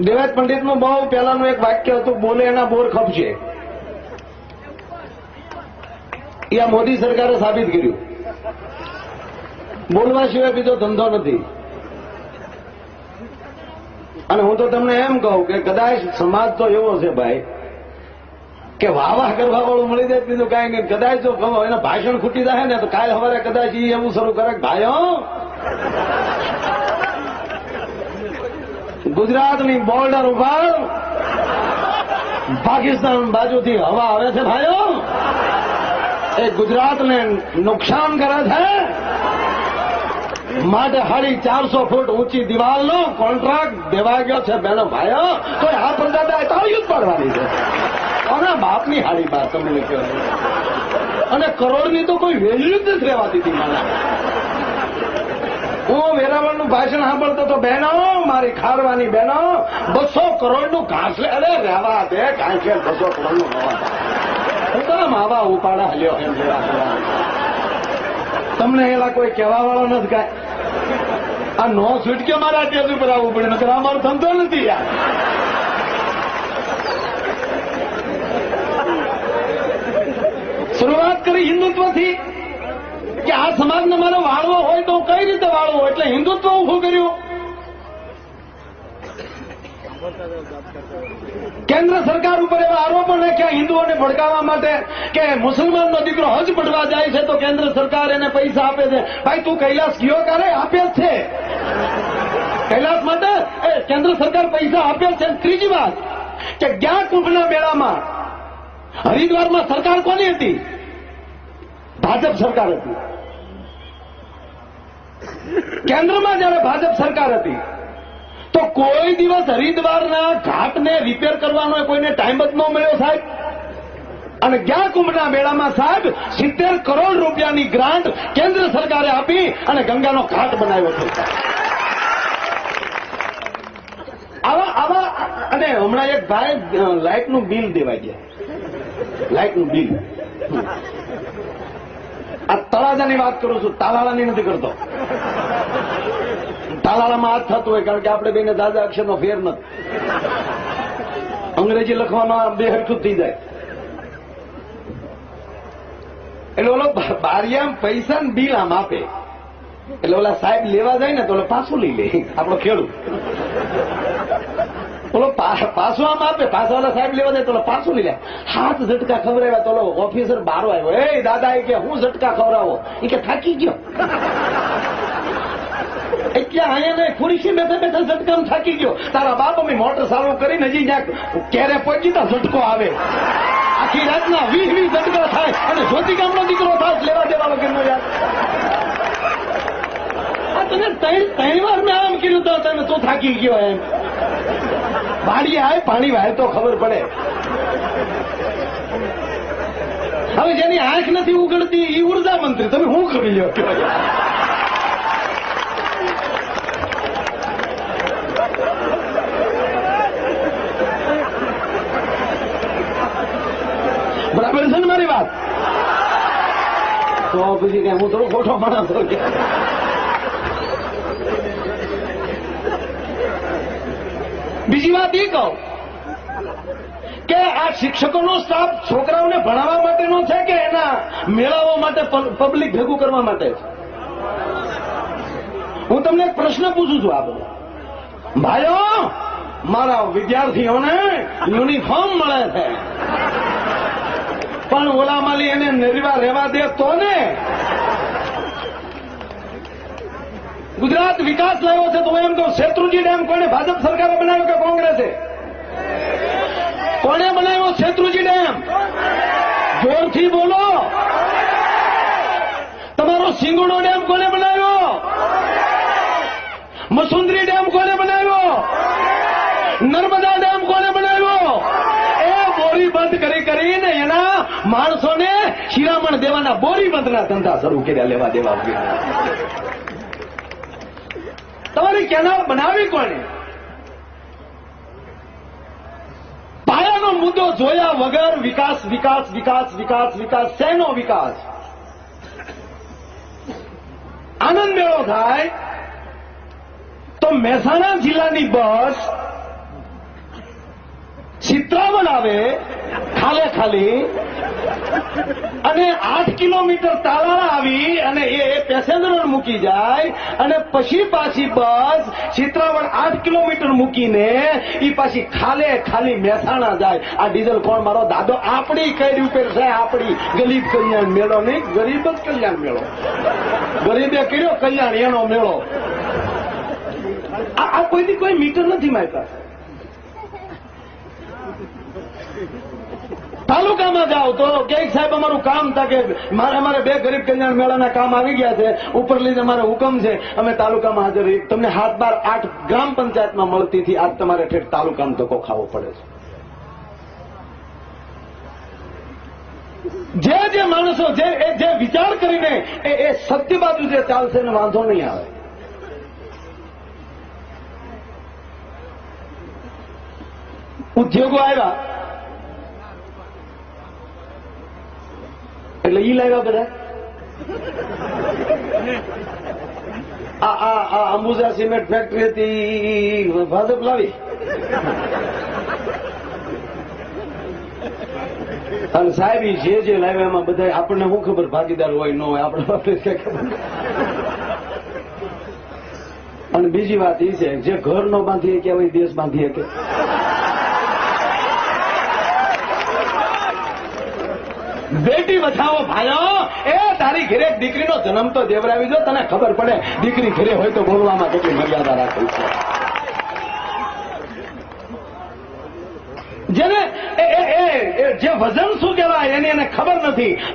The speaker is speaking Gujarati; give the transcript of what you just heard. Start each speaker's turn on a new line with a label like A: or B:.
A: દેવાજ પંડિતનું બહુ પહેલાનું એક વાક્ય હતું, બોલે એના બોર ખપશે. એ આ મોદી સરકારે સાબિત કર્યું. બોલવા સિવાય બીજો ધંધો નથી. અને હું તો તમને એમ કહું કે કદાચ સમાજ તો એવો છે ભાઈ, કે વાહ કરવા વાળું મળી જાય, બીજું કાંઈ નહીં. કદાચ જો કહો, એના ભાષણ ખૂટી જાય ને, તો કાલ સવારે કદાચ એ એવું શરૂ કરે ભાઈ ભાઈઓ ગુજરાતની બોર્ડર ઉપર પાકિસ્તાન બાજુથી હવા આવે છે ભાઈઓ. એ ગુજરાતને નુકસાન કરે છે. માટે હાડી ચારસો ફૂટ ઊંચી દિવાલનો કોન્ટ્રાક્ટ દેવા ગયો છે બેનો ભાઈઓ. તો આ પ્રજાતા તાળીયું જ પાડવાની છે. અને બાપની હાડી બાર તમને કહેવાય અને કરોડની તો કોઈ વેલ્યુ જ નથી રહેવાતી હતી મને હું વેરાવળનું ભાષણ સાંભળતો તો બહેનો, મારી ખારવાની બહેનો, બસો કરોડનું ઘાસલે અરે, રહેવા દે, કાંઈ બસો કરોડનું હવા હું તો માવા ઉપાડા હલ્યો એમ જેવા. તમને એલા કોઈ કહેવાવાળો નથી કાંઈ? આ નો છૂટકે મારા અત્યાર ઉપર આવવું પડે, નકર અમારું થમતો નથી યાર. સમાજને મારે વાળવો હોય તો કઈ રીતે વાળવો એટલે હિન્દુત્વ ઉભું કર્યું. કેન્દ્ર સરકાર ઉપર એવા આરોપો નાખ્યા હિન્દુઓને ભડકાવવા માટે કે મુસલમાનનો દીકરો હજ પડવા જાય છે તો કેન્દ્ર સરકાર એને પૈસા આપે છે. ભાઈ, તું કૈલાસ ગયો ક્યારે? આપે જ છે. કૈલાસ માટે? એ, કેન્દ્ર સરકાર પૈસા આપે છે. ત્રીજી વાત કે ગયા કુંભના મેળામાં? હરિદ્વારમાં સરકાર કોની હતી? ભાજપ સરકાર હતી. કેન્દ્રમાં જયારે ભાજપ સરકાર હતી, તો કોઈ દિવસ હરિદ્વારના ઘાટને રિપેર કરવાનો કોઈને ટાઈમ જ ન મળ્યો સાહેબ. અને ગયા કુંભના મેળામાં સાહેબ સિત્તેર કરોડ રૂપિયાની ગ્રાન્ટ કેન્દ્ર સરકારે આપી અને ગંગાનો ઘાટ બનાવ્યો છે. આવા આવા, અને હમણાં એક ભાઈ લાઇટનું બિલ દેવા ગયા. લાઇટનું બિલ. આ તળાજાની વાત કરું છું, તાલાળાની નથી કરતો. તાલાળામાં હાથ થતું હોય, કારણ કે આપણે બેને દાદા અક્ષરનો ફેર નથી. અંગ્રેજી લખવાનો બે હરખું થઈ જાય. એટલે ઓલો બારિયામ પૈસા ને બિલ આમ આપે. એટલે ઓલા સાહેબ લેવા જાય ને તો ઓલો પાછું લઈ લે. આપણો ખેડૂત. ઓલો પાછું આમ આપે. પાછા સાહેબ લેવા જાય તો પાછું લઈ લે. હાથ ઝટકા ખવડાવ્યા તો ઓફિસર બારો આવ્યો. એ દાદા, એ કે હું ઝટકા ખવડાવો? એ કે, થાકી ગયો. એટલે અહીંયા ને ખુરશી બેઠા બેઠા ઝટકામ થાકી ગયો. તારા બાપ અમે મોટર ચાલુ કરીને હજી ક્યાંક ક્યારે પહોંચી તો ઝટકો આવે? આખી રાતના વીસ વીસ ઝટકા થાય અને જ્યોતિ ગામનો દીકરો થાય લેવા દેવા વગરનો યાર તને ત્રણ મેં આમ કર્યું તો તને તું થાકી ગયો એમ. વાડીએ આવે પાણી વાય, તો ખબર પડે. હવે જેની આંખ નથી ઉગડતી એ ઊર્જા મંત્રી. તમે શું કરી લો બરાબર છે ને મારી વાત? તો પછી હું થોડો ખોટો માણસ છું કે બીજી વાત એ કહું કે આ શિક્ષકોનો સ્ટાફ છોકરાઓને ભણાવવા માટેનો છે કે એના મેળાવવા માટે પબ્લિક ભેગું કરવા માટે છે? હું તમને એક પ્રશ્ન પૂછું છું આ ભાઈઓ, મારા વિદ્યાર્થીઓને યુનિફોર્મ મળે છે. પણ ઓલા માલી એને નિર્વા રહેવા દે તો ને ગુજરાત વિકાસ લાવ્યો છે, તો એમ કહું, શેત્રુંજી ડેમ કોને ભાજપ સરકારે બનાવ્યો કે કોંગ્રેસે? કોને બનાવ્યો શેત્રુજી ડેમ જોરથી બોલો. તમારો સિંગુડો ડેમ કોને બનાવ્યો? મસુંદરી ડેમ કોને બનાવ્યો? નર્મદા ડેમ કોને બનાવ્યો? એ બોરી બંધ કરી કરીને એના માણસોને શિરામણ દેવાના બોરી બંધના ધંધા શરૂ કર્યા, લેવા દેવા તમારી કેનાલ બનાવી કોને પાયાનો મુદ્દો જોયા વગર વિકાસ વિકાસ વિકાસ વિકાસ વિકાસ, શેનો વિકાસ? આનંદ મેળો થાય તો મહેસાણા જિલ્લાની બસ ચિત્રાવણ આવે, ખાલે ખાલી, અને આઠ કિલોમીટર તાલાળા આવી પેસેન્જર મૂકી જાય અને પછી પાછી બસ ચિત્રાવણ આઠ કિલોમીટર મૂકીને એ પાછી ખાલે ખાલી મહેસાણા જાય. આ ડીઝલ કોણ મારો? દાદો આપણી કઈ ઉપર છે? આપણી ગરીબ કલ્યાણ મેળો નહીં, ગરીબ જ કલ્યાણ મેળો. ગરીબે કર્યો, કલ્યાણ એનો મેળો. આ કોઈથી કોઈ મીટર નથી મારી પાસે તાલુકામાં જાઓ તો કે સાહેબ અમારું કામ હતા કે મારે અમારે બે ગરીબ કલ્યાણ મેળાના કામ આવી ગયા છે. ઉપર લઈને અમારે હુકમ છે. અમે તાલુકામાં હાજર રહી. તમને હાથ બાર આઠ ગ્રામ પંચાયતમાં મળતી હતી. આજ તમારે ઠેઠ તાલુકામાં ધક્કો ખાવો પડે છે. જે જે માણસો જે એ જે વિચાર કરીને એ સત્ય બાજુ જે ચાલશે ને વાંધો નહીં આવે. ઉદ્યોગો આવ્યા. એટલે ઈ લાવ્યા બધા? આ આ આ અંબુજા સિમેન્ટ ફેક્ટરી હતી ભાજપ લાવી. અને સાહેબ જે જે લાવ્યા એમાં બધા આપણને શું ખબર ભાગીદાર હોય, ન હોય આપણે ખબર? અને બીજી વાત એ છે, જે ઘર નો બાંધીએ કે હોય દેશ બાંધીએ કે બેટી બચાવો ભાઈઓ. એ તારી ઘરે દીકરીનો જન્મ તો દેવરાવી દો, તને ખબર પડે, દીકરી ઘરે હોય તો બોલવામાં કેટલી મર્યાદા રાખવી છે. જેને એ- જે વજન શું કહેવાય, એની એને ખબર નથી.